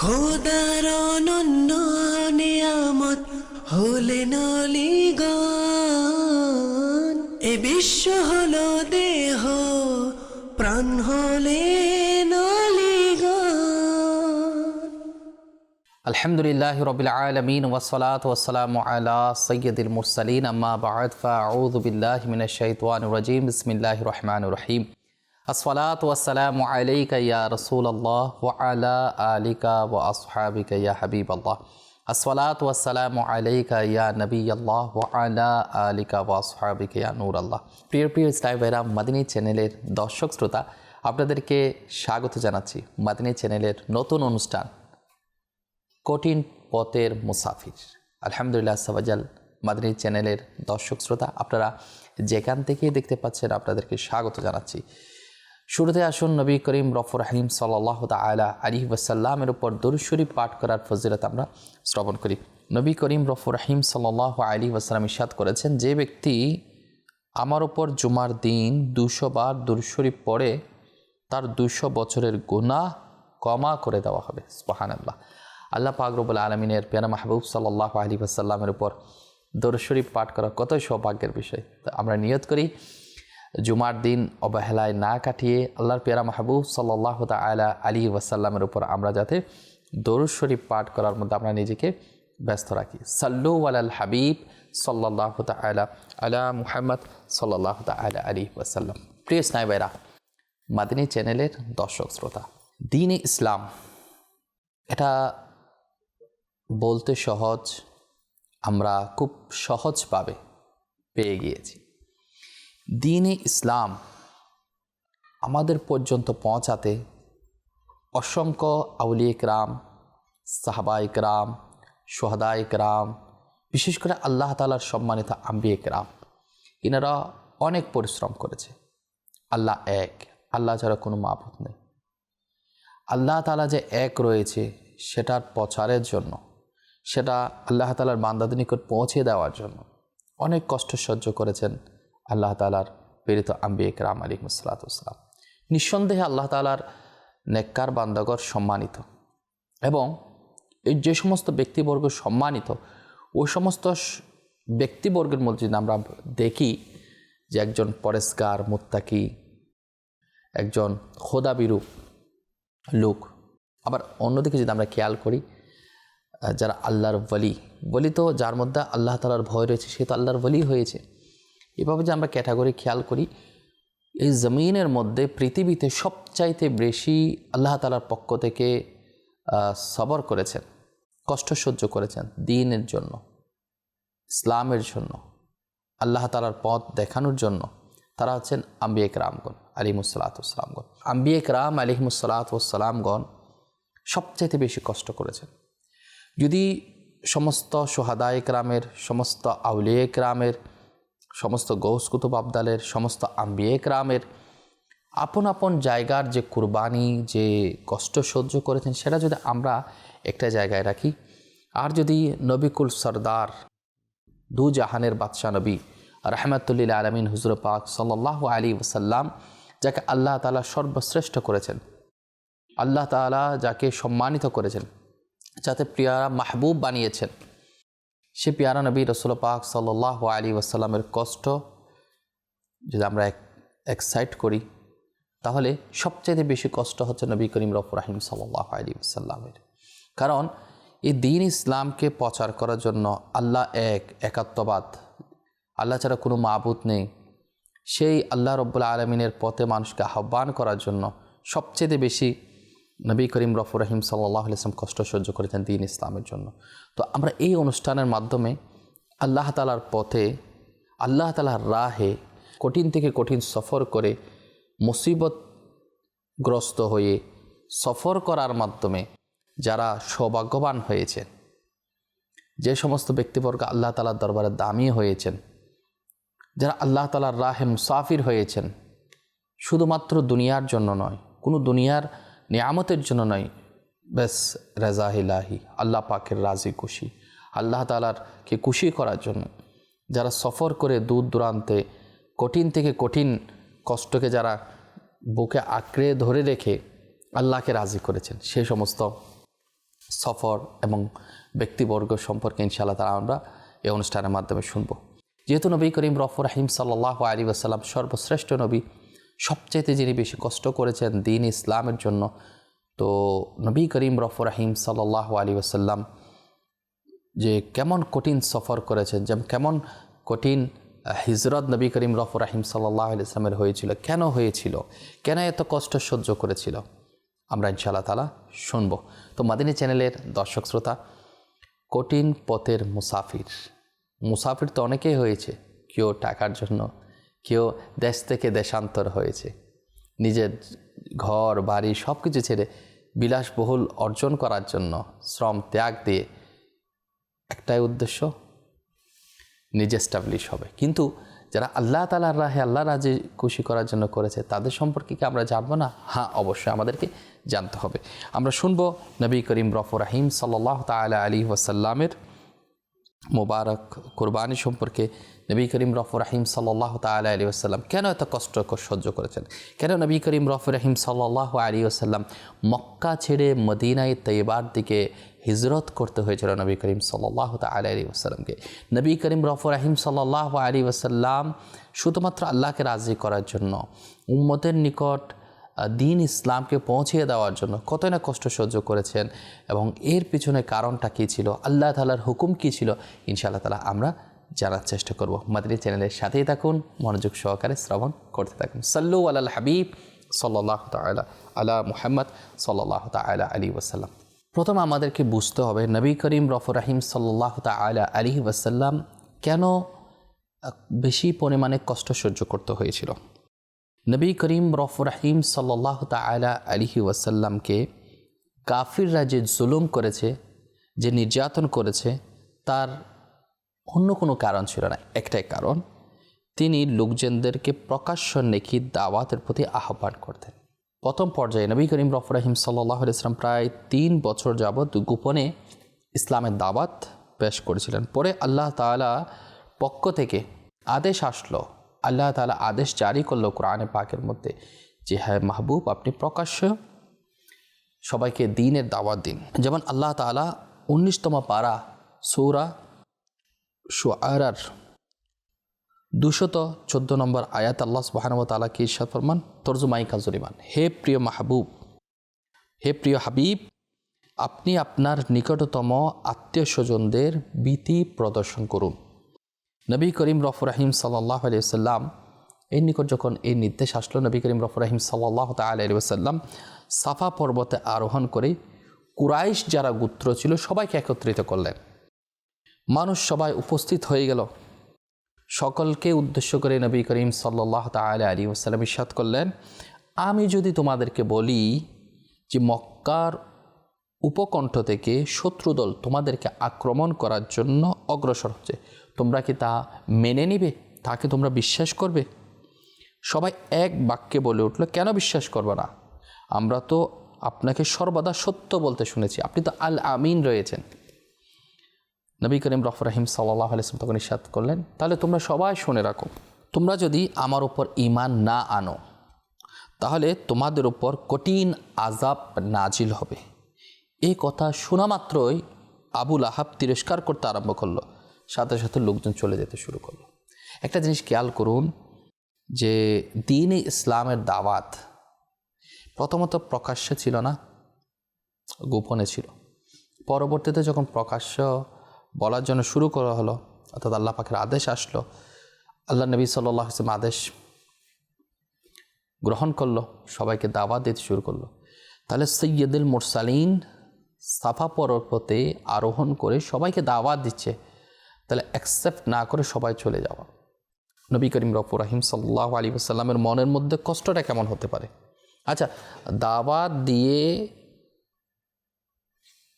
খোদার অনন্য নিয়ামত হলেন অলিগণ এ বিশ্ব হলো দেহ, প্রাণ হলেন অলিগণ আলহামদুলিল্লাহ রবিল আলমিন ওসলাত ওসালাম আলা সৈয়দুল মুরসালিন। আম্মা বাদ, ফাউযু বিল্লাহি মিনাশ শাইতানির রাজিম। বিসমিল্লাহির রহমানির রহিম। ওয়া আলা আলিকা ওয়া আসহাবিকা হাবিবাল্লাহ। আসসালাতু ওয়াসসালামু আলাইকা ইয়া নবিয়াল্লাহ ওয়া আলা আলিকা ওয়া আসহাবিকা নূরাল্লাহ। প্রিয় প্রিয় ইসলাম ভাইরা, মাদিনী চ্যানেলের দর্শক শ্রোতা, আপনাদেরকে স্বাগত জানাচ্ছি মাদিনী চ্যানেলের নতুন অনুষ্ঠান, কঠিন পথের মুসাফির। আলহামদুলিল্লাহ সাবাজাল মাদানী চ্যানেলের দর্শক শ্রোতা, আপনারা যেখান থেকেই দেখতে পাচ্ছেন, আপনাদেরকে স্বাগত জানাচ্ছি। শুরুতে আসুন নবী করিম রফর রহিম সাল্লাহ তালা আলী ওয়াসাল্লামের উপর দরুশরী পাঠ করার ফজিলত আমরা শ্রবণ করি। নবী করিম রফর রহিম সাল্লাহ আলী ওয়াসাল্লাম ইসাদ করেছেন, যে ব্যক্তি আমার উপর জুমার দিন দুশো বার দুরশরী পড়ে, তার দুশো বছরের গুনাহ কমা করে দেওয়া হবে। সুবাহান আল্লাহ আল্লাহ পাকরবুল আলমিনের পেয়ারা মাহবুব সাল্লাহ আলী আসাল্লামের উপর দরশরীফ পাঠ করা কতই সৌভাগ্যের বিষয়। তো আমরা নিয়ত করি জুমার দিন অবহেলায় না কাটিয়ে আল্লাহর পেয়ারা মাহবুব সাল্লাহ তালা আলী ওয়াসাল্লামের উপর আমরা যাতে দরুদ শরীফ পাঠ করার মধ্যে আমরা নিজেকে ব্যস্ত রাখি। সাল্লু আল হাবিব সাল্লাহ তালা আলা মুহাম্মদ সাল্লাহ তালা আলী ওয়াসাল্লাম। প্রিয় স্নাইবেরা মাদিনী চ্যানেলের দর্শক শ্রোতা, দিনে ইসলাম এটা বলতে সহজ, আমরা খুব সহজভাবে পেয়ে গিয়েছি। দিনে ইসলাম আমাদের পর্যন্ত পৌঁছাতে অসংখ্য আউলিয়ে রাম সাহাবাইক রাম সোহাদাইক রাম বিশেষ করে আল্লাহ তালার সম্মানিত আম্বিয়েক রাম এনারা অনেক পরিশ্রম করেছে। আল্লাহ এক, আল্লাহ ছাড়া কোনো মাবুদ নেই। আল্লাহ তালা যে এক রয়েছে সেটার প্রচারের জন্য, সেটা আল্লাহ তালার বান্দাদের নিকট পৌঁছে দেওয়ার জন্য অনেক কষ্ট সহ্য করেছেন। আল্লাহ তালার প্রেরিত আম্বি একরাম আলী মুসালাতাম নিঃসন্দেহে আল্লাহ তালার নেককার বান্দাগর সম্মানিত এবং এই যে সমস্ত ব্যক্তিবর্গ সম্মানিত ওই সমস্ত ব্যক্তিবর্গের মধ্যে যদি আমরা দেখি যে একজন পরেস্কার মুত্তাকি, একজন খোদাবিরূপ লোক, আবার অন্যদিকে যদি আমরা খেয়াল করি যারা আল্লাহর বলি বলি তো যার মধ্যে আল্লাহ তালার ভয় রয়েছে, সে তো আল্লাহর বলি হয়েছে। এভাবে যে আমরা ক্যাটাগরি খেয়াল করি, এই জমিনের মধ্যে পৃথিবীতে সবচাইতে বেশি আল্লাহ তালার পক্ষ থেকে সবর করেছেন, কষ্ট সহ্য করেছেন দিনের জন্য, ইসলামের জন্য, আল্লাহ তালার পথ দেখানোর জন্য, তারা হচ্ছেন আম্বিয়েক রামগণ আলিমুসালাতামগণ আম্বিয়েক রাম আলিমুসালাতামগণ সবচাইতে বেশি কষ্ট করেছেন। যদি সমস্ত সোহাদায়ক রামের সমস্ত আউলিয়েক রামের সমস্ত গৌস কুতুব আবদালের, সমস্ত আম্বিয়েক রামের আপন আপন জায়গার যে কুরবানি, যে কষ্ট সহ্য করেছেন, সেটা যদি আমরা একটা জায়গায় রাখি। আর যদি নবিকুল সর্দার, দু জাহানের বাদশাহ নবী, রহমতুল্লিল আলমিন হুজুর পাক সাল্লাহ আলী ওসাল্লাম যাকে আল্লাহ তালা সর্বশ্রেষ্ঠ করেছেন, আল্লাহ তালা যাকে সম্মানিত করেছেন, যাতে প্রিয়ারা মাহবুব বানিয়েছেন সে পিয়ারা নবী রসুল পাক সাল্লাহ আলী ওসাল্লামের কষ্ট যদি আমরা এক এক্সাইট করি, তাহলে সবচেয়ে বেশি কষ্ট হচ্ছে নবী করিম রফ রাহিম সাল্লাহ আলী ওসাল্লামের কারণ এই দিন ইসলামকে প্রচার করার জন্য আল্লাহ এক, একাত্মবাদ। আল্লাহ ছাড়া কোনো মাবুদ নেই। সেই আল্লাহ রব্বুল্লা আলমিনের পথে মানুষকে আহ্বান করার জন্য সবচেয়ে বেশি নবী করিম রফুর রহিম সাল্লাহ ইসলাম কষ্ট সহ্য করেছেন দিন ইসলামের জন্য। তো আমরা এই অনুষ্ঠানের মাধ্যমে আল্লাহ তালার পথে, আল্লাহ তালার রাহে কঠিন থেকে কঠিন সফর করে মুসিবতগ্রস্ত হয়ে সফর করার মাধ্যমে যারা সৌভাগ্যবান হয়েছেন, যে সমস্ত ব্যক্তিবর্গ আল্লাহ তালার দরবারে দামি হয়েছেন, যারা আল্লাহ তালার রাহে মুসাফির হয়েছেন, শুধুমাত্র দুনিয়ার জন্য নয়, কোনো দুনিয়ার নিয়ামতের জন্য নয়। বেশ রেজাহিলাহি আল্লাহ পাকের রাজি খুশি। আল্লাহ তালারকে খুশি করার জন্য। যারা সফর করে দূর দূরান্তে, কঠিন থেকে কঠিন কষ্টকে যারা বুকে আঁকড়ে ধরে রেখে আল্লাহকে রাজি করেছেন, সে সমস্ত সফর এবং ব্যক্তিবর্গ সম্পর্কে ইনশাআল্লাহ তারা আমরা এই অনুষ্ঠানের মাধ্যমে শুনব। যেহেতু নবী করিম রফর রাহিম সাল্লাহ আলী আসাল্লাম সর্বশ্রেষ্ঠ নবী সবচেয়ে যিনি বেশি কষ্ট করেছেন দিন ইসলামের জন্য, তো নবী করিম রফর রাহিম সাল্লাহ আলী আসাল্লাম যে কেমন কঠিন সফর করেছেন যেমন কেমন কঠিন হিজরত নবী করিম রফর রাহিম সাল্লাহ আলি ইসলামের হয়েছিল, কেন হয়েছিল, কেন এত কষ্ট সহ্য করেছিল, আমরা ইনশাআল্লাহ তালা শুনব। তো মাদিনী চ্যানেলের দর্শক শ্রোতা, কঠিন পথের মুসাফির মুসাফির তো অনেকেই হয়েছে, কেউ টাকার জন্য কেউ দেশ থেকে দেশান্তর হয়েছে। নিজের ঘর, বাড়ি সব কিছু ছেড়ে বিলাসবহুল অর্জন করার জন্য শ্রম, ত্যাগ দিয়ে একটাই উদ্দেশ্য, নিজে স্টাবলিশ হবে। কিন্তু যারা আল্লাহ তালার রাহে আল্লাহ রাজি খুশি করার জন্য করেছে, তাদের সম্পর্কে কি আমরা জানব না? হ্যাঁ অবশ্যই আমাদেরকে জানতে হবে। আমরা শুনব নবী করিম রফর রাহিম সাল্লাহ তালা আলী ওয়াসাল্লামের মোবারক কোরবানি সম্পর্কে নবী করিম রফর রাহিম সাল্লাহ তালা আলী আসাল্লাম কেন এত কষ্ট সহ্য করেছেন? কেন নবী করিম রফর রাহিম সাল্লাহ আলী আসাল্লাম মক্কা ছেড়ে মদিনায় তৈবার দিকে হিজরত করতে হয়েছিল নবী করিম সাল্লাহ তালা আলী আসাল্লামকে নবী করিম রফর রাহিম সাল্লাহ আলী আসাল্লাম শুধুমাত্র আল্লাহকে রাজি করার জন্য, উম্মতের নিকট দিন ইসলামকে পৌঁছিয়ে দেওয়ার জন্য কত না কষ্ট সহ্য করেছেন এবং এর পিছনে কারণটা কী ছিল? আল্লাহ তালার হুকুম কী ছিল? ইনশাআল্লাহ তালা আমরা জানার চেষ্টা করব। মাদিনী চ্যানেলের সাথেই থাকুন, মনোযোগ সহকারে শ্রবণ করতে থাকুন। সাল্লু আল হাবিব সাল্লাহ তালা আলা মুহাম্মদ সাল্লাহ তালা আলী ওসাল্লাম প্রথম আমাদেরকে বুঝতে হবে, নবী করিম রফর রাহিম সাল্লাহ তালা আলী ওসাল্লাম কেন বেশি পরিমাণে কষ্ট সহ্য করতে হয়েছিল? নবী করিম রফ রাহিম সাল্লাহ তালা আলিহি ওয়াসাল্লামকে কাফিররা যে জুলুম করেছে, যে নির্যাতন করেছে, তার অন্য কোনো কারণ ছিল না, একটাই কারণ, তিনি লোকজনদেরকে প্রকাশ্য নেকি দাওয়াতের প্রতি আহ্বান করতেন। প্রথম পর্যায়ে নবী করিম রফ রাহিম সাল্লাহ ইসলাম প্রায় তিন বছর যাবৎ গোপনে ইসলামের দাওয়াত পেশ করেছিলেন। পরে আল্লাহ তালা পক্ষ থেকে আদেশ আসলো, আল্লাহ তালা আদেশ জারি করল কোরআনে পাকের মধ্যে যে হ্যাঁ মাহবুব, আপনি প্রকাশ্য সবাইকে দিনের দাওয়াত দিন। যেমন আল্লাহ তালা উনিশতম পারা সৌরা শুয়ারার দুশত চোদ্দ নম্বর আয়াত আল্লাহ সুবাহানব তালাকে ইরশাদ ফরমান, তর্জুমাই কাজরিমান হে প্রিয় মাহবুব, হে প্রিয় হাবিব, আপনি আপনার নিকটতম আত্মীয় স্বজনদের ভীতি প্রদর্শন করুন। নবী করিম রফ রাহিম সাল্লাহ আলিয়াল্লাম এর নিকট যখন এই নির্দেশ আসলো, নবী করিম রফ রাহিম সাল্লাহ তাল্লাম সাফা পর্বতে আরোহণ করে কুরাইশ যারা গোত্র ছিল, সবাইকে একত্রিত করলেন। মানুষ সবাই উপস্থিত হয়ে গেল। সকলকে উদ্দেশ্য করে নবী করিম সাল্লাহ তাল আলী ওসাল্লাম ইসাদ করলেন, আমি যদি তোমাদেরকে বলি যে মক্কার উপকণ্ঠ থেকে শত্রুদল তোমাদেরকে আক্রমণ করার জন্য অগ্রসর হচ্ছে, তোমরা কি তা মেনে নিবে? তাকে তোমরা বিশ্বাস করবে? সবাই এক বাক্যে বলে উঠল, কেন বিশ্বাস করবে না? আমরা তো আপনাকে সর্বদা সত্য বলতে শুনেছি। আপনি তো আল আমিন রয়েছেন। নবী করিম রফ রাহিম সাল্লাহ আলিয়াম তখন ইসাদ করলেন, তাহলে তোমরা সবাই শুনে রাখো, তোমরা যদি আমার উপর ইমান না আনো, তাহলে তোমাদের উপর কঠিন আজাব নাজিল হবে। এই কথা শোনা মাত্রই আবুল আহাব তিরস্কার করতে আরম্ভ করল, সাথে সাথে লোকজন চলে যেতে শুরু করল। একটা জিনিস খেয়াল করুন যে দিন ইসলামের দাওয়াত প্রথমত প্রকাশ্য ছিল না, গোপনে ছিল। পরবর্তীতে যখন প্রকাশ্য বলার জন্য শুরু করা হলো, অর্থাৎ আল্লাহ পাখের আদেশ আসলো। আল্লাহ নবী সাল্লাহ ইসলাম আদেশ গ্রহণ করল, সবাইকে দাওয়াত দিতে শুরু করল। তাহলে সৈয়দুল মুরসালিন সাফা পর্বতে আরোহণ করে সবাইকে দাওয়াত দিচ্ছে, তাহলে অ্যাকসেপ্ট না করে সবাই চলে যাওয়া। নবী করিম রফুর রাহিম সাল্লাহ আলী আসাল্লামের মনের মধ্যে কষ্টটা কেমন হতে পারে? আচ্ছা দাওয়াত দিয়ে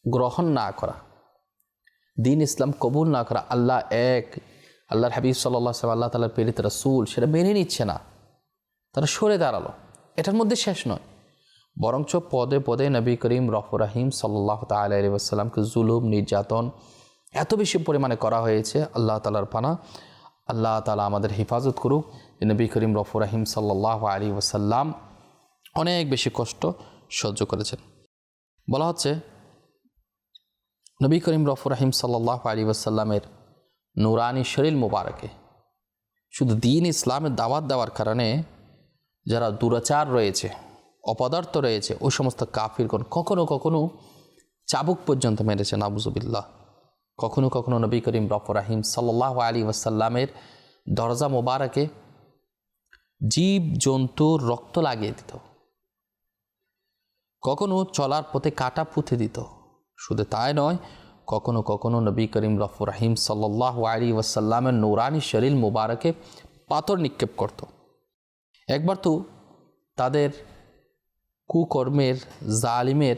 গ্রহণ না করা দিন ইসলাম কবুল না করা, আল্লাহ এক, আল্লাহর হাবিব সাল্লাহ সাল্লাম আল্লাহ তালার প্রেরিত রাসুল, সেটা মেনে নিচ্ছে না। তারা সরে দাঁড়াল। এটার মধ্যে শেষ নয়। বরঞ্চ পদে পদে নবী করিম রফুর রাহিম সাল্লাহ তালি আসসালামকে জুলুম, নির্যাতন এত বেশি পরিমাণে করা হয়েছে, আল্লাহ তালার পানা। আল্লাহ তালা আমাদের হেফাজত করুক। নবী করিম রফুর রাহিম সাল্লাহ আলী ওসাল্লাম অনেক বেশি কষ্ট সহ্য করেছেন। বলা হচ্ছে নবী করিম রফুর রাহিম সাল্লাহ আলী ওসাল্লামের নুরানি শরীর মুবারকে। শুধু দিন ইসলামের দাওয়াত দেওয়ার কারণে যারা দুরাচার রয়েছে, অপদার্থ রয়েছে, ওই সমস্ত কাফিরগণ কখনো কখনো চাবুক পর্যন্ত মেরেছে নাবুজুবিল্লাহ কখনো কখনো নবী করিম রফর রাহিম সাল্লাহ আলী ওয়াসাল্লামের দরজা মোবারকে জীব জন্তুর রক্ত লাগিয়ে দিত। কখনো চলার পথে কাটা পুঁতে দিত। শুধু তাই নয়, কখনো কখনো নবী করিম রফর রাহিম সাল্লাহ আলী ওয়াসাল্লামের নৌরানি শরীর মুবারকে পাথর নিক্ষেপ করত। একবার তো তাদের কুকর্মের জালিমের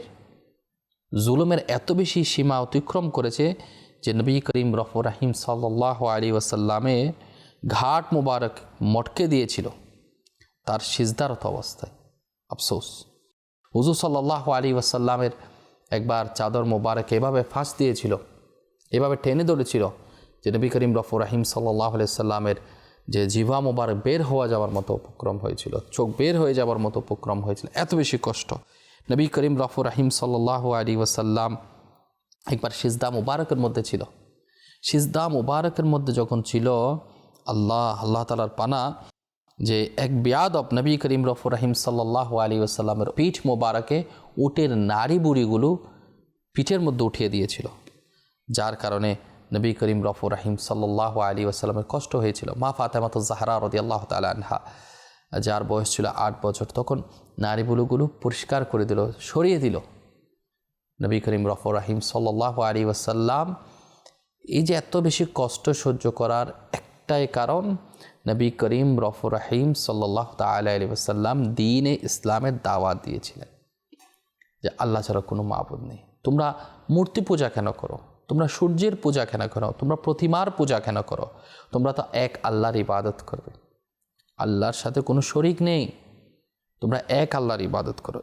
জুলুমের এত বেশি সীমা অতিক্রম করেছে যে নবী করিম রফর রাহিম সাল্লাহ আলী ওয়াসাল্লামে ঘাট মুবারক মটকে দিয়েছিল তার সিজদারত অবস্থায়। আফসোস। হুজুর সাল্লাহ আলী ওয়াসাল্লামের একবার চাদর মোবারক এভাবে ফাঁস দিয়েছিল, এভাবে টেনে ধরেছিল যে নবী করিম রফুর রাহিম সাল্লাহ সাল্লামের যে জিভা মোবারক বের হওয়া যাওয়ার মতো উপক্রম হয়েছিল, চোখ বের হয়ে যাওয়ার মতো উপক্রম হয়েছিল, এত বেশি কষ্ট। নবী করিম রফর রাহিম সাল্লাহ আলী ওয়াসাল্লাম একবার সিজদা মুবারকের মধ্যে ছিল। সিজদা মুবারকের মধ্যে যখন ছিল, আল্লাহ আল্লাহ তালার পানা যে এক বেয়াদব নবী করিম রফর রাহিম সাল্লাহ আলী আসাল্লামের পিঠ মোবারকে উটের নাড়ি বুড়িগুলো পিঠের মধ্যে উঠিয়ে দিয়েছিল। যার কারণে নবী করিম রফর রাহিম সাল্লাহ আলী আসাল্লামের কষ্ট হয়েছিল। মা ফাতেমাত জাহারা রদি আল্লাহ তালা আনহা, যার বয়স ছিল আট বছর, তখন নারীগুলোগুলো পরিষ্কার করে দিল, সরিয়ে দিল। নবী করিম রফর রাহিম সাল্লাহ আলী ওয়াসাল্লাম এই যে এত বেশি কষ্ট সহ্য করার একটাই কারণ নবী করিম রফর রাহিম সাল্লাহ তাল আলী ওসাল্লাম দিনে ইসলামের দাওয়াত দিয়েছিলেন যে আল্লাহ ছাড়া কোনো মাবুদ নেই। তোমরা মূর্তি পূজা কেন করো? তোমরা সূর্যের পূজা কেন করো? তোমরা প্রতিমার পূজা কেন করো? তোমরা তো এক আল্লাহর ইবাদত করবে। আল্লাহর সাথে কোনো শরিক নেই। তোমরা এক আল্লাহর ইবাদত করো।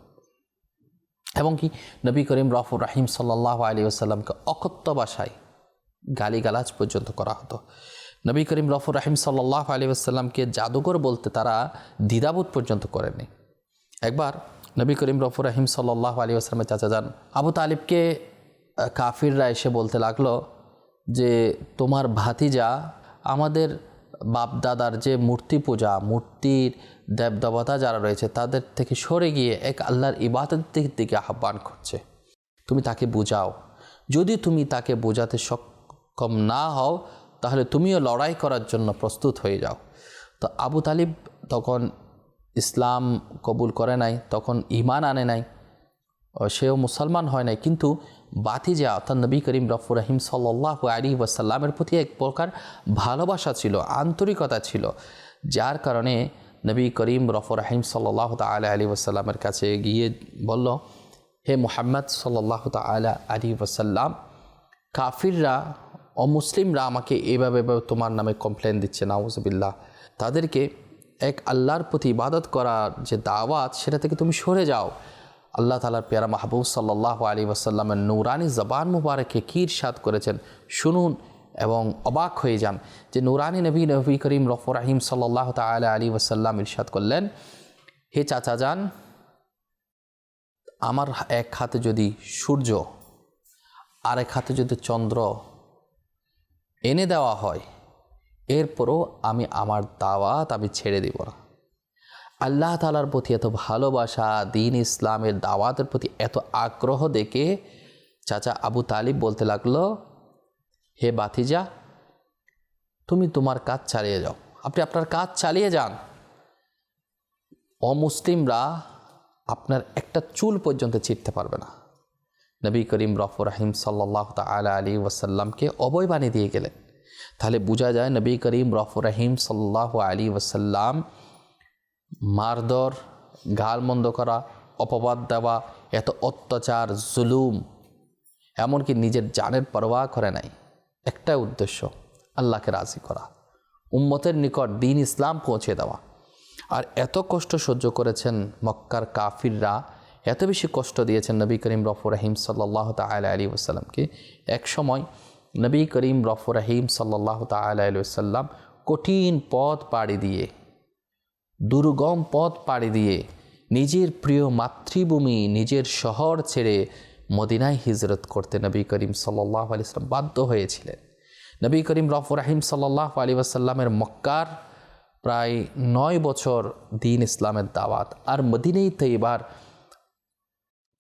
এবং কি নবী করিম রফুর রাহিম সাল্লাহ আলী আসাল্লামকে অকথ্য ভাষায় গালিগালাজ পর্যন্ত করা হতো। নবী করিম রফুর রাহিম সাল্লাহ আলী আসাল্লামকে জাদুঘর বলতে তারা দ্বিধাবোধ পর্যন্ত করেনি একবার নবী করিম রফুর রাহিম সাল্লাহ আলী আসলামের চাচা যান। আবু তালিবকে কাফিররা এসে বলতে লাগল যে, তোমার ভাতিজা আমাদের বাপদাদার যে মূর্তি পূজা, মূর্তির দেবদেবতা যারা রয়েছে, তাদের থেকে সরে গিয়ে এক আল্লাহর ইবাদতের দিকে আহ্বান করছে। তুমি তাকে বোঝাও। যদি তুমি তাকে বোঝাতে সক্ষম না হও তাহলে তুমিও লড়াই করার জন্য প্রস্তুত হয়ে যাও। তো আবু তালিব তখন ইসলাম কবুল করে নাই, তখন ইমান আনে নাই। সেও মুসলমান হয় নাই। কিন্তু বাতি বাতিজা অর্থাৎ নবী করিম রফুর রহিম সাল্লাহ আলী ওয়াসাল্লামের প্রতি এক প্রকার ভালোবাসা ছিল, আন্তরিকতা ছিল, যার কারণে নবী করিম রফর রাহিম সাল্লাহ তালা আলী ওসাল্লামের কাছে গিয়ে বলল, হে মোহাম্মদ সাল্লাহ তালা আলী ওসাল্লাম কাফিররা অমুসলিমরা আমাকে এভাবে এভাবে তোমার নামে কমপ্লেন দিচ্ছে, নাউজবিল্লাহ। তাদেরকে এক আল্লাহর প্রতি ইবাদত করার যে দাওয়াত, সেটা থেকে তুমি সরে যাও। আল্লাহ তালার পেয়ারা মাহবুব সাল্লাহ আলী ওসাল্লামের নৌরানি জবান মুবারকে কীর সাদ করেছেন, শুনুন এবং অবাক হয়ে যান যে নুরানি নবী নবী করিম রফর রাহিম সাল্লাহ তালা আলী ওসাল্লাম ইরশাদ করলেন, হে চাচা যান আমার এক হাতে যদি সূর্য আর এক হাতে যদি চন্দ্র এনে দেওয়া হয়। এরপরও আমি আমার দাওয়াত আমি ছেড়ে দিব না। আল্লাহ তালার প্রতি এত ভালোবাসা, দিন ইসলামের দাওয়াতের প্রতি এত আগ্রহ দেখে চাচা আবু তালিব বলতে লাগল, হে বাতিজা, তুমি তোমার কাজ চালিয়ে যাও। আপনি আপনার কাজ চালিয়ে যান। অমুসলিমরা আপনার একটা চুল পর্যন্ত চিরতে পারবে না। নবী করিম রফর রাহিম সাল্লাহ তালা আলী ওয়াসাল্লামকে অবয় বানিয়ে দিয়ে গেলেন। তাহলে বোঝা যায় নবী করিম রফর রাহিম সাল্লাহ আলী ওয়াসাল্লাম মারদর গালমন্দ করা, অপবাদ দেওয়া, এত অত্যাচার, জুলুম, এমনকি নিজের জানের পরোয়া করে নাই। একটা উদ্দেশ্য, আল্লাহকে রাজি করা, উম্মতের নিকট দিন ইসলাম পৌঁছে দেওয়া। আর এত কষ্ট সহ্য করেছেন মক্কার কাফিররা এত বেশি কষ্ট দিয়েছেন নবী করিম রফর রহিম সাল্লাহ তালা আলী ওসাল্লামকে এক সময় নবী করিম রফর রহিম সাল্লাহ তালা আলী ওসাল্লাম কঠিন পথ পাড়ি দিয়ে, দুর্গম পথ পাড়ি দিয়ে নিজের প্রিয় মাতৃভূমি, নিজের শহর ছেড়ে মদিনায় হিজরত করতে নবী করিম সাল্লাহ আলি সাল্লাম বাধ্য হয়েছিলেন। নবী করিম রফুর রাহিম সাল্লাহ আলী আসাল্লামের মক্কার প্রায় নয় বছর দিন ইসলামের দাওয়াত আর মদিনেই তৈবার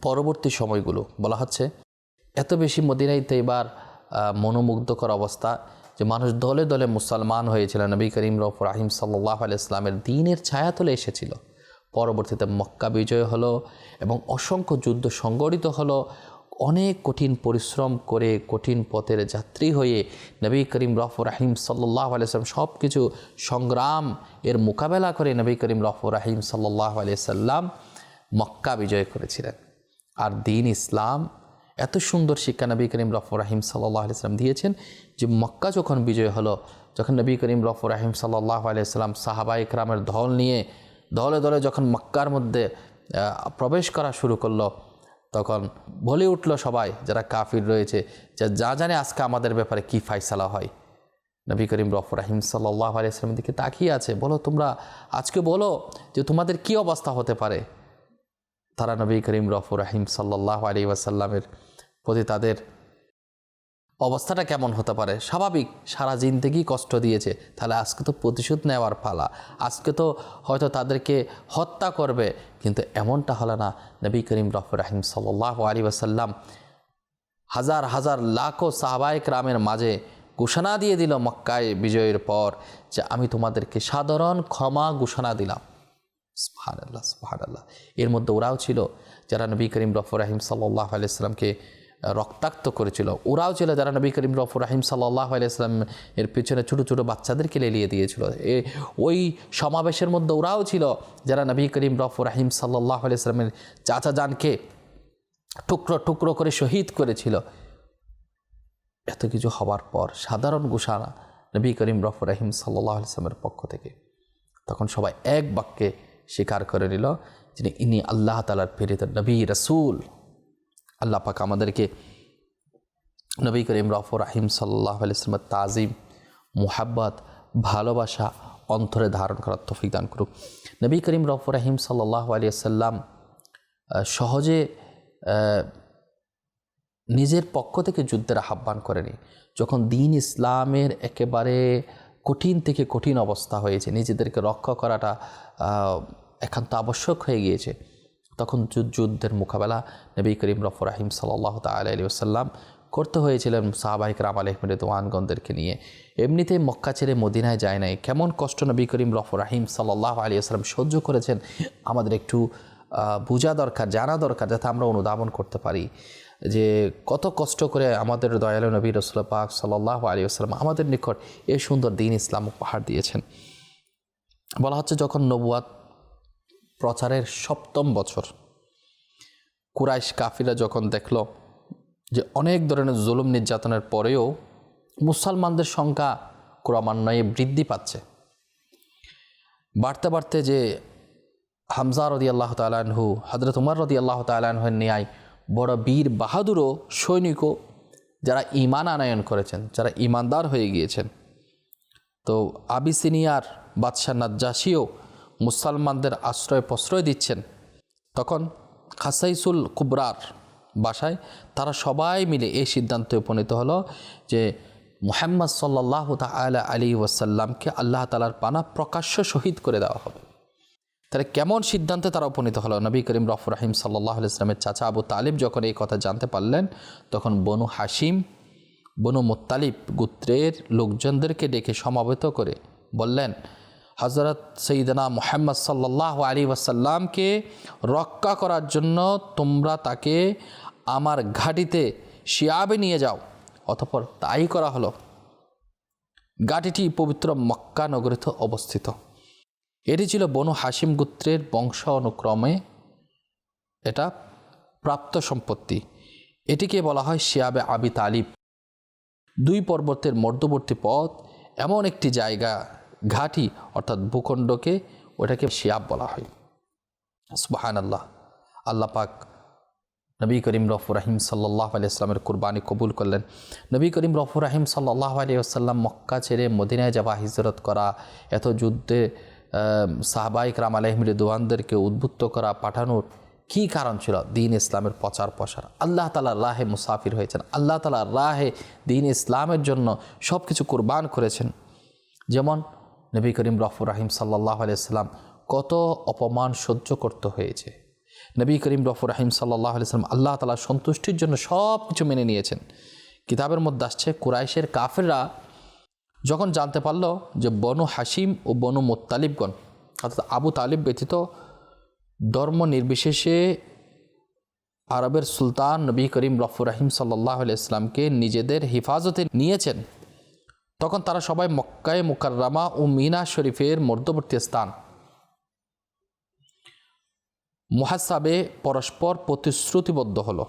পরবর্তী সময়গুলো, বলা হচ্ছে, এত বেশি মদিনাই তৈবার মনোমুগ্ধকর অবস্থা যে মানুষ দলে দলে মুসলমান হয়েছিল নবী করিম রফ রাহিম সাল্লাহ আলি ইসলামের দিনের ছায়াতলে এসেছিল। পরবর্তীতে মক্কা বিজয় হলো এবং অসংখ্য যুদ্ধ সংগঠিত হলো। অনেক কঠিন পরিশ্রম করে কঠিন পথের যাত্রী হয়ে নবী করিম রফ রাহিম সাল্লাহ আলিয়াল্লাম সব কিছু সংগ্রাম এর মোকাবেলা করে নবী করিম রফ রাহিম সাল্লাহ আলিয়াল্লাম মক্কা বিজয় করেছিলেন। আর দিন ইসলাম এত সুন্দর শিক্ষা নবী করিম রফ রাহিম সাল্লাহ আলিয়াল্লাম দিয়েছেন যে মক্কা যখন বিজয় হলো, যখন নবী করিম রফ রাহিম সাল্লাহ আলিয়াল্লাম সাহাবা ইকরামের দল নিয়ে দলে দলে যখন মক্কার মধ্যে প্রবেশ করা শুরু করল, তখন বলে উঠল সবাই যারা কাফির রয়েছে যে যা জানে আজকে আমাদের ব্যাপারে কি ফাইসালা হয়। নবী করিম রফ রাহিম সাল্লাহ আলিয়াস্লামের দিকে তাকিয়ে আছে, বলো তোমরা আজকে বলো যে তোমাদের কি অবস্থা হতে পারে? তারা নবী করিম রফ রাহিম সাল্লাহ আলী ওয়াসাল্লামের প্রতি তাদের অবস্থাটা কেমন হতে পারে? স্বাভাবিক, সারা জিন্দগি কষ্ট দিয়েছে। তাহলে আজকে তো প্রতিশোধ নেওয়ার পালা। আজকে তো হয়তো তাদেরকে হত্যা করবে। কিন্তু এমনটা হলো না। নবী করিম রফ রাহিম সাল্লাহ আলী ওয়াসাল্লাম হাজার হাজার, লাখো সাহবায়ক রামের মাঝে ঘোষণা দিয়ে দিল মক্কায় বিজয়ের পর যে, আমি তোমাদেরকে সাধারণ ক্ষমা ঘোষণা দিলাম। সুহান আল্লাহ সুহান আল্লাহ এর মধ্যে ওরাও ছিল যারা নবী করিম রফর রাহিম সাল্লাহ আলাইসলামকে রক্তাক্ত করেছিল। ওরাও ছিল যারা নবী করিম রফর রাহিম সাল্লাহ আলাইসলাম এর পিছনে ছোটো ছোটো বাচ্চাদেরকে লেলিয়ে দিয়েছিল। এ, ওই সমাবেশের মধ্যে ওরাও ছিল যারা নবী করিম রফর রাহিম সাল্লাহ আলাইসলামের চাচা জানকে টুকরো টুকরো করে শহীদ করেছিল। এত কিছু হওয়ার পর সাধারণ ঘোষণা নবী করিম রফ রাহিম সাল্লাহ আলিয়ামের পক্ষ থেকে। তখন সবাই এক বাক্যে স্বীকার করে নিল, যিনি ইনি আল্লাহ তালার প্রেরিত নবী, রসুল। আল্লাহ পাক আমাদেরকে নবী করিম রফ রাহিম সাল্লাহ আলিয়ামের তাজিম, মুহাব্বত, ভালোবাসা অন্তরে ধারণ করার তফিক দান করুক। নবী করিম রফ রাহিম সাল্লাহ আলিয়াল্লাম সহজে নিজের পক্ষ থেকে যুদ্ধের আহ্বান করেনি। যখন দিন ইসলামের একেবারে কঠিন থেকে কঠিন অবস্থা হয়েছে। নিজেদেরকে রক্ষা করাটা একান্ত আবশ্যক হয়ে গিয়েছে। তখন যুদ্ধ- যুদ্ধের মোকাবেলা নবী করিম রফর রাহিম সাল্লাহ তালি আসাল্লাম করতে হয়েছিলেন সাহাবাহিক রাম আলহমেদ দোয়ানগণদেরকে নিয়ে। এমনিতে মক্কা ছেড়ে মদিনায় যায় নাই। কেমন কষ্ট নবী করিম রফর রাহিম সাল্লাহ আলী আসসালাম সহ্য করেছেন, আমাদের একটু বোঝা দরকার, জানা দরকার, যাতে আমরা অনুধাবন করতে পারি। যে কত কষ্ট করে আমাদের দয়ালু নবী রসুল পাক সাল্লাহ আলী আসসালাম আমাদের নিকট এই সুন্দর দিন ইসলাম উপহার দিয়েছেন। বলা হচ্ছে যখন নবুয়াত প্রচারের সপ্তম বছর, কুরাইশ কাফিরা যখন দেখল যে অনেক ধরনের জুলুম নির্যাতনের পরেও মুসলমানদের সংখ্যা ক্রমান্বয়ে বৃদ্ধি পাচ্ছে, বাড়তে বাড়তে যে হামজা রদি আল্লাহ তালানহু হজরত উমর রদি আল্লাহ তালানহের ন্যায় বড় বীর বাহাদুরও সৈনিকও যারা ইমান আনায়ন করেছেন, যারা ইমানদার হয়ে গিয়েছেন। তো আবিসিনিয়ার বাদশাহ নাজ্জাসিও মুসলমানদের আশ্রয় প্রশ্রয় দিচ্ছেন। তখন খাসাইসুল কুবরার বাসায় তারা সবাই মিলে এই সিদ্ধান্তে উপনীত হলো যে মুহাম্মদ সাল্লাহ তালা আলী ওয়াসাল্লামকে আল্লাহ তালার পানা প্রকাশ্য শহীদ করে দেওয়া হবে। তাহলে কেমন সিদ্ধান্তে তারা উপনীত হলো? নবী করিম রফ রাহিম সাল্লাহ ইসলামের চাচা আবু তালিব যখন এই কথা জানতে পারলেন, তখন বনু হাসিম বনু মোত্তালিব গোত্রের লোকজনদেরকে ডেকে সমাবেত করে বললেন হজরত সঈদনা মোহাম্মদ সাল্লাহ আলী ওয়াসাল্লামকে রক্ষা করার জন্য তোমরা তাকে আমার ঘাটিতে শিয়াবে নিয়ে যাও। অতপর তাই করা হলো। ঘাটিটি পবিত্র মক্কা নগরীতে অবস্থিত। এটি ছিল বনু হাসিম গোত্রের বংশ অনুক্রমে এটা প্রাপ্ত সম্পত্তি। এটিকে বলা হয় শিয়াবে আবি তালিব। দুই পর্বতের মধ্যবর্তী পথ এমন একটি জায়গা, ঘাটি, অর্থাৎ ভূখণ্ডকে ওটাকে শিয়াব বলা হয়। সুবাহান আল্লাহ আল্লাহ পাক নবী করিম রফুর রাহিম সাল্লাহ আলি ইসলামের কুরবানি কবুল করলেন। নবী করিম রফুর রাহিম সাল্লাহ আলি আসাল্লাম মক্কা ছেড়ে মদিনায় যাওয়া হিজরত করা, এত যুদ্ধে সাহবাইক রাম আলহমির দোয়ানদেরকে উদ্বুদ্ধ করা, পাঠানোর কি কারণ ছিল? দিন ইসলামের প্রচার প্রসার। আল্লাহ তালা রাহে মুসাফির হয়েছেন। আল্লাহ তালা রাহে দিন ইসলামের জন্য সব কিছু কোরবান করেছেন। যেমন নবী করিম রফুর রাহিম সাল্লাহ আলিয়াল্লাম কত অপমান সহ্য করতে হয়েছে। নবী করিম রফুর রাহিম সাল্লাহ আলিয়াল্লাম আল্লাহ তালা সন্তুষ্টির জন্য সব কিছু মেনে নিয়েছেন। কিতাবের মধ্যে আসছে, কুরাইশের কাফেররা যখন জানতে পারল যে বনু হাসিম ও বনু মোত্তালিবগণ, অর্থাৎ আবু তালিব ব্যতীত ধর্ম নির্বিশেষে আরবের সুলতান নবী করিম রফুর রাহিম সাল্লাহ ইসলামকে নিজেদের হেফাজতে নিয়েছেন, তখন তারা সবাই মক্কায় মুকাররামা ও মিনা শরীফের মধ্যবর্তী স্থান। মহাসাবে পরস্পর প্রতিশ্রুতিবদ্ধ হলো।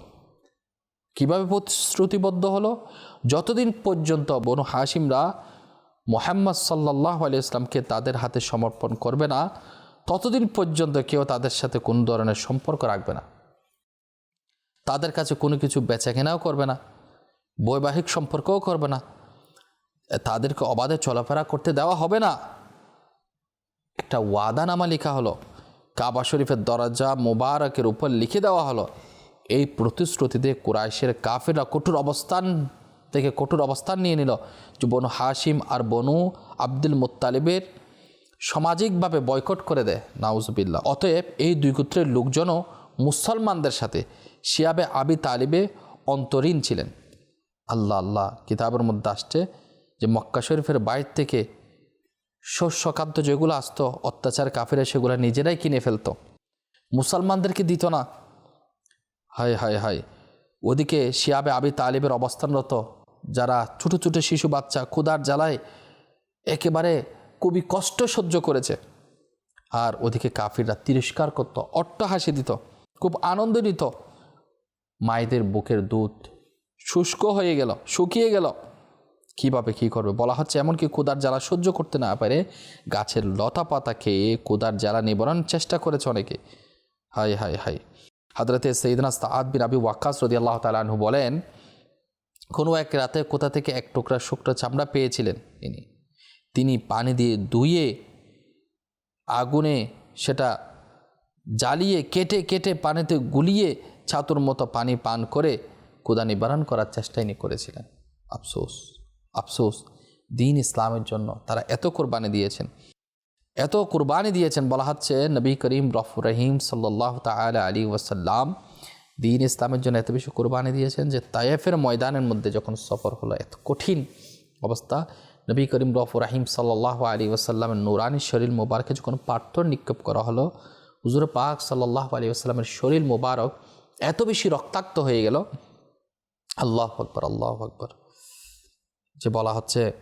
কীভাবে প্রতিশ্রুতিবদ্ধ হলো? যতদিন পর্যন্ত বনু হাসিমরা মোহাম্মদ সাল্লাহ আলিয়া ইসলামকে তাদের হাতে সমর্পণ করবে না, ততদিন পর্যন্ত কেউ তাদের সাথে কোনো ধরনের সম্পর্ক রাখবে না। তাদের কাছে কোনো কিছু বেচা কেনাও করবে না, বৈবাহিক সম্পর্কও করবে না, তাদেরকে অবাধে চলাফেরা করতে দেওয়া হবে না। একটা ওয়াদানামা লেখা হলো, কাবা শরীফের দরজা মোবারকের উপর লিখে দেওয়া হলো, এই প্রতিশ্রুতিতে কুরাইশের কাফেররা কঠোর অবস্থান থেকে কঠোর অবস্থান নিয়ে নিল। যে বনু হাসিম আর বনু আব্দুল মুত্তালিবের সামাজিকভাবে বয়কট করে দেয় নাউজবিল্লা অতএব এই দুই গোত্রের লোকজনও মুসলমানদের সাথে শিয়াবে আবি তালিবে অন্তরীণ ছিলেন। আল্লাহ আল্লাহ, কিতাবের মধ্যে আসছে যে মক্কা শরীফের বাইর থেকে শস্যখাদ্য যেগুলো আসতো, অত্যাচার কাফেরা সেগুলো নিজেরাই কিনে ফেলতো। মুসলমানদেরকে দিত না। হায় হায় হায়, ওদিকে শিয়াবে আবি তালিবের অবস্থানরত যারা ছোটো ছোটো শিশু বাচ্চা ক্ষুদার জ্বালায় একেবারে খুবই কষ্ট সহ্য করেছে। আর ওদিকে কাফিররা তিরস্কার করত, অট্টহাসি দিত, খুব আনন্দ নিত। মায়েদের বুকের দুধ শুষ্ক হয়ে গেল, শুকিয়ে গেল। কীভাবে কি করবে? বলা হচ্ছে এমনকি কোদার জ্বালা সহ্য করতে না পারে গাছের লতা পাতা খেয়ে কোদার জ্বালা নিবারণের চেষ্টা করেছে অনেকে। হাই হাই হাই হাজরতে সঈদনা সাদ বিন আবি ওয়াক্কাস রদি আল্লাহ তালু বলেন কোনো এক রাতে কোথা থেকে এক টুকরা শুকনো চামড়া পেয়েছিলেন তিনি। তিনি পানি দিয়ে ধুয়ে আগুনে সেটা জ্বালিয়ে কেটে কেটে পানিতে গুলিয়ে ছাতুর মতো পানি পান করে কুদা নিবারণ করার চেষ্টা ইনি করেছিলেন। আফসোস আফসোস, দিন ইসলামের জন্য তারা এত কোরবানি দিয়েছেন। এত কোরবানি দিয়েছেন বলা হচ্ছে নবী করিম রফুর রহিম সাল্লাহ তালা আলী ওয়াসাল্লাম দিন ইসলামের জন্য এত বেশি কোরবানি দিয়েছেন যে তায়েফের ময়দানের মধ্যে যখন সফর হলো, এত কঠিন অবস্থা। নবী করিম রফুর রাহিম সাল্লাহ আলী ওয়াসাল্লামের নুরানি শরীর মোবারকে যখন পার্থর নিক্ষেপ করা হলো, হুজুর পাক সাল্লাহ আলী আসাল্লামের শরীর মোবারক এত বেশি রক্তাক্ত হয়ে গেল। আল্লাহ আকবর আল্লাহ আকবর। যে বলা হচ্ছে,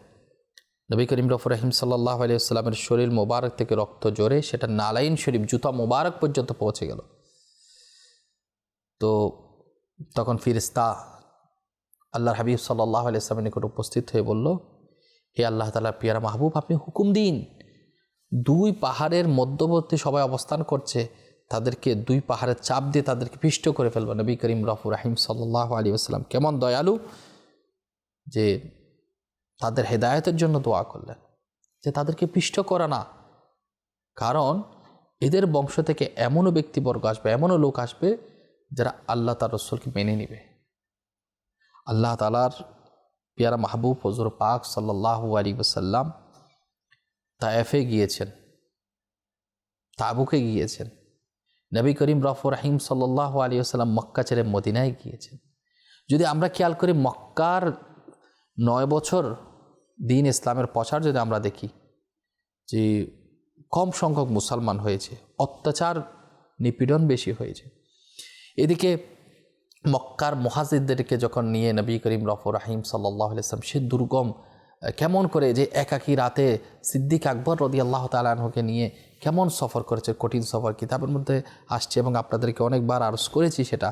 নবী করিম রফুর রহিম সাল্লাহ আলী আসসালামের শরীর মোবারক থেকে রক্ত জোরে সেটা নালাইন শরীফ, জুতা মোবারক পর্যন্ত পৌঁছে গেল। তো তখন ফিরিস্তা আল্লাহর হাবিব সাল্লাহ আলি আসলামের নিকট উপস্থিত হয়ে বলল, হে আল্লাহ তালা পিয়ারা মাহবুব, আপনি হুকুম দিন। দুই পাহাড়ের মধ্যবর্তী সবাই অবস্থান করছে, তাদেরকে দুই পাহাড়ের চাপ দিয়ে তাদেরকে পিষ্ট করে ফেলব। নবী করিম রফুর রাহিম সাল্লাহ আলী আসসালাম কেমন দয়ালু যে তাদের হেদায়তের জন্য দোয়া করলেন, যে তাদেরকে পিষ্ট করা না। কারণ এদের বংশ থেকে এমনও ব্যক্তিবর্গ আসবে, এমনও লোক আসবে যারা আল্লাহ তার রসুলকে মেনে নিবে। আল্লাহ তালার পিয়ারা মাহবুব হজুর পাক সাল্লাহ আলী ওসাল্লাম তায়েফে গিয়েছেন, তাবুকে গিয়েছেন, নবী করিম রফর রাহিম সাল্লাহ আলী আসাল্লাম মক্কা ছেড়ে মদিনায় গিয়েছেন। যদি আমরা খেয়াল করি মক্কার নয় বছর দিন ইসলামের প্রচার যদি আমরা দেখি, যে কম সংখ্যক মুসলমান হয়েছে, অত্যাচার নিপীড়ন বেশি হয়েছে এদিকে মক্কার মহাজিদদেরকে যখন নিয়ে নবী করিম রফর রাহিম সাল্লাহ ইসলাম সে দুর্গম, কেমন করে যে একাকি রাতে সিদ্দিক আকবর রদি আল্লাহ তালাহকে নিয়ে কেমন সফর করেছে, কঠিন সফর কিতাবের মধ্যে আসছে এবং আপনাদেরকে অনেকবার আরজ করেছি সেটা,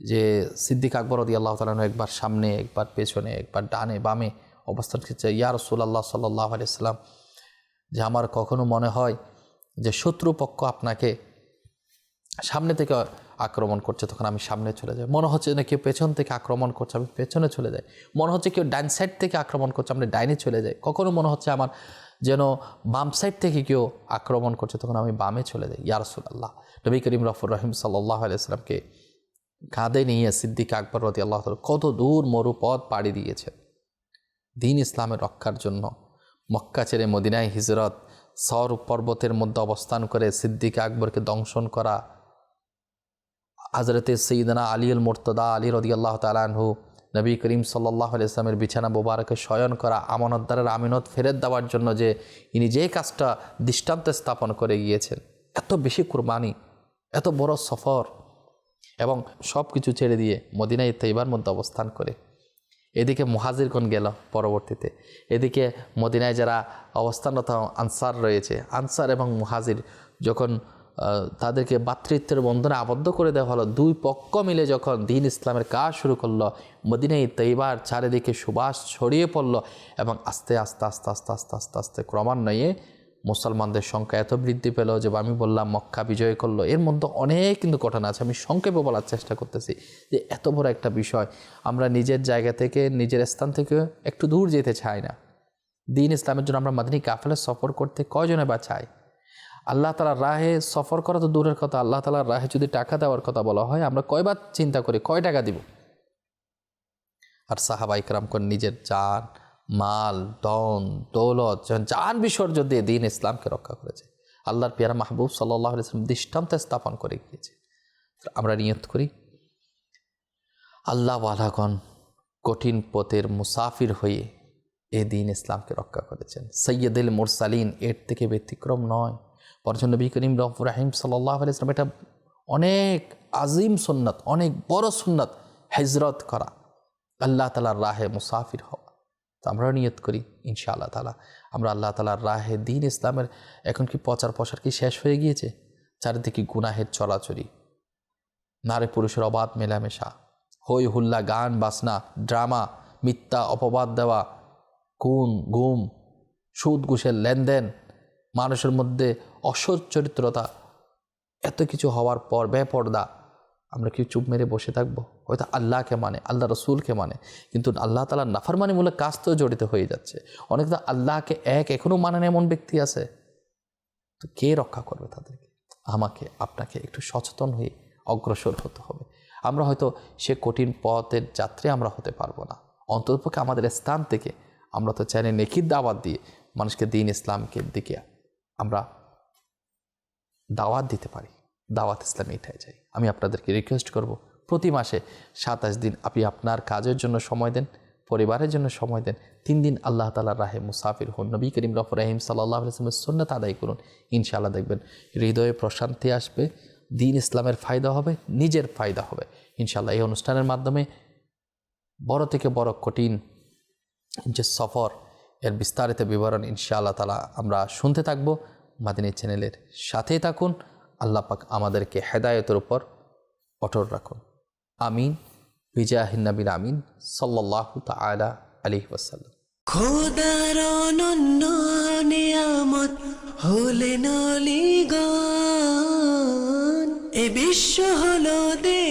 যে সিদ্দিক আকবর রদি আল্লাহ তালাহ একবার সামনে, একবার পেছনে, একবার ডানে, বামে অবস্থান করছে, ইয়া রসুল্লাহ সাল্লাহ আলিয়াল্লাম যে আমার কখনো মনে হয় যে শত্রুপক্ষ আপনাকে সামনে থেকে আক্রমণ করছে, তখন আমি সামনে চলে যাই। মনে হচ্ছে না কেউ পেছন থেকে আক্রমণ করছে, আমি পেছনে চলে যাই। মনে হচ্ছে কেউ ডাইন সাইড থেকে আক্রমণ করছে, আমি ডাইনে চলে যাই। কখনো মনে হচ্ছে আমার যেন বাম সাইড থেকে কেউ আক্রমণ করছে, তখন আমি বামে চলে যাই। ইয়ারসুল আল্লাহ নবী করিম রফুর রহিম সাল্লাহ আলাইসালামকে কাঁধে নিয়ে সিদ্দিক আকবর রতি আল্লাহ কত দূর মরুপথ পাড়ি দিয়েছেন দিন ইসলামের রক্ষার জন্য মক্কা ছেড়ে মদিনায় হিজরত, সর পর্বতের মধ্যে অবস্থান করে সিদ্দিক আকবরকে দংশন করা হজরতে সঈদনা আলীল মোর্তদা আলী রদি আল্লাহ তালাহু নবী করিম সাল্লাহ ইসলামের বিছানা মোবারকে শয়ন করা, আমানতদারের আমিনত ফেরত দেওয়ার জন্য যে ইনি যে কাজটা দৃষ্টান্তে স্থাপন করে গিয়েছেন। এত বেশি কুরবানি, এত বড় সফর এবং সব কিছু ছেড়ে দিয়ে মদিনায় তৈবার মধ্যে অবস্থান করে। এদিকে মুহাজিরগণ গেল পরবর্তীতে। এদিকে মদিনায় যারা অবস্থানরত আনসার রয়েছে, আনসার এবং মুহাজির যখন তাদেরকে ভাতৃত্বের বন্ধনে আবদ্ধ করে দেওয়া হলো। দুই পক্ষ মিলে যখন দিন ইসলামের কাজ শুরু করল, মদিনায় তৈবার চারিদিকে সুবাস ছড়িয়ে পড়ল এবং আস্তে আস্তে আস্তে আস্তে আস্তে আস্তে আস্তে ক্রমান্বয়ে মুসলমানদের সংখ্যা এত বৃদ্ধি পেল যে আমি বললাম, মক্কা বিজয় করল। এর মধ্যে অনেক কিন্তু ঘটনা আছে, আমি সংক্ষেপে বলার চেষ্টা করতেছি যে এত বড় একটা বিষয়। আমরা নিজের জায়গা থেকে, নিজের স্থান থেকে একটু দূর যেতে চাই না। দিন ইসলামের জন্য আমরা মাদিনী কাফেলে সফর করতে কয়জনে বা চাই আল্লাহ তালার রাহে সফর করা তো দূরের কথা, আল্লাহ তালার রাহে যদি টাকা দেওয়ার কথা বলা হয়, আমরা কয়বার চিন্তা করি, কয় টাকা দিব? আর সাহাবা ইকরাম করে নিজের জান, মাল দন দৌলত যান বিসর্জন দিয়ে দিন ইসলামকে রক্ষা করেছে, আল্লাহর পিয়ারা মাহবুব সাল্লাহ ইসলাম দৃষ্টান্ত স্থাপন করে গিয়েছে। আমরা নিয়ত করি, আল্লাহ ওয়ালাগণ কঠিন পথের মুসাফির হয়ে এ দিন ইসলামকে রক্ষা করেছেন। সৈয়দুল মুরসালিন এর থেকে ব্যতিক্রম নয়। পরজন নবী করিম রাহিম সাল্লাহ ইসলাম এটা অনেক আজিম সুন্নত, অনেক বড় সুন্নত হেজরত করা, আল্লাহ তালার রাহে মুসাফির হওয়া। তো আমরাও নিয়ত করি ইনশা আল্লাহ তালা আমরা আল্লাহ তালার রাহে দিন ইসলামের এখন কি প্রচার প্রসার কি শেষ হয়ে গিয়েছে? চারিদিকে গুনাহের চলাচলি নারী পুরুষের অবাধ মেলামেশা। হই হুল্লা, গান বাসনা ড্রামা, মিথ্যা অপবাদ দেওয়া, খুন, গুম, সুদ, ঘুষের লেনদেন, মানুষের মধ্যে অসৎ চরিত্রতা। এত কিছু হওয়ার পর বেপর্দা। আমরা কি চুপ মেরে বসে থাকব? হয়তো আল্লাহকে মানে আল্লাহ রসুলকে মানে। কিন্তু আল্লাহ তালার নাফারমানিমূলক কাজ তো জড়িত হয়ে যাচ্ছে। অনেক তো আল্লাহকে এক এখনও মানেন এমন ব্যক্তি আছে। তো কে রক্ষা করবে তাদেরকে? আমাকে, আপনাকে একটু সচেতন হয়ে অগ্রসর হতে হবে। আমরা হয়তো সে কঠিন পথের যাত্রী আমরা হতে পারব না। অন্ততপক্ষে আমাদের স্থান থেকে আমরা তো চাইলে নেকির দাওয়াত দিয়ে মানুষকে দিন ইসলামকে দিকে আমরা দাওয়াত দিতে পারি। দাওয়াত ইসলামে এটাই চাই। আমি আপনাদেরকে রিকোয়েস্ট করব, প্রতি মাসে সাতাশ দিন আপনি আপনার কাজের জন্য সময় দেন, পরিবারের জন্য সময় দেন। তিন দিন আল্লাহ তালার রাহে মুসাফির হন। নবী করিম রফ রাহিম সাল্লাহ আলসালামের সন্ন্যত আদায় করুন। ইনশাআল্লাহ দেখবেন হৃদয়ে প্রশান্তি আসবে, দিন ইসলামের ফায়দা হবে, নিজের ফায়দা হবে। ইনশাআল্লাহ এই অনুষ্ঠানের মাধ্যমে বড় থেকে বড় কঠিন যে সফর, এর বিস্তারিত বিবরণ ইনশাআল্লাহ তালা আমরা শুনতে থাকব। মাদিনী চ্যানেলের সাথেই থাকুন। আল্লাহ পাক আমাদেরকে হেদায়তের উপর অটল রাখুন। আমিন। বিজাহিন্নবিন আমিন। সাল্লাহ তালা আলী ওয়াসাল্লাম। খোদার অনন্য নিয়ামত, হলেন অলিগণ। এ বিশ্ব হলো হলে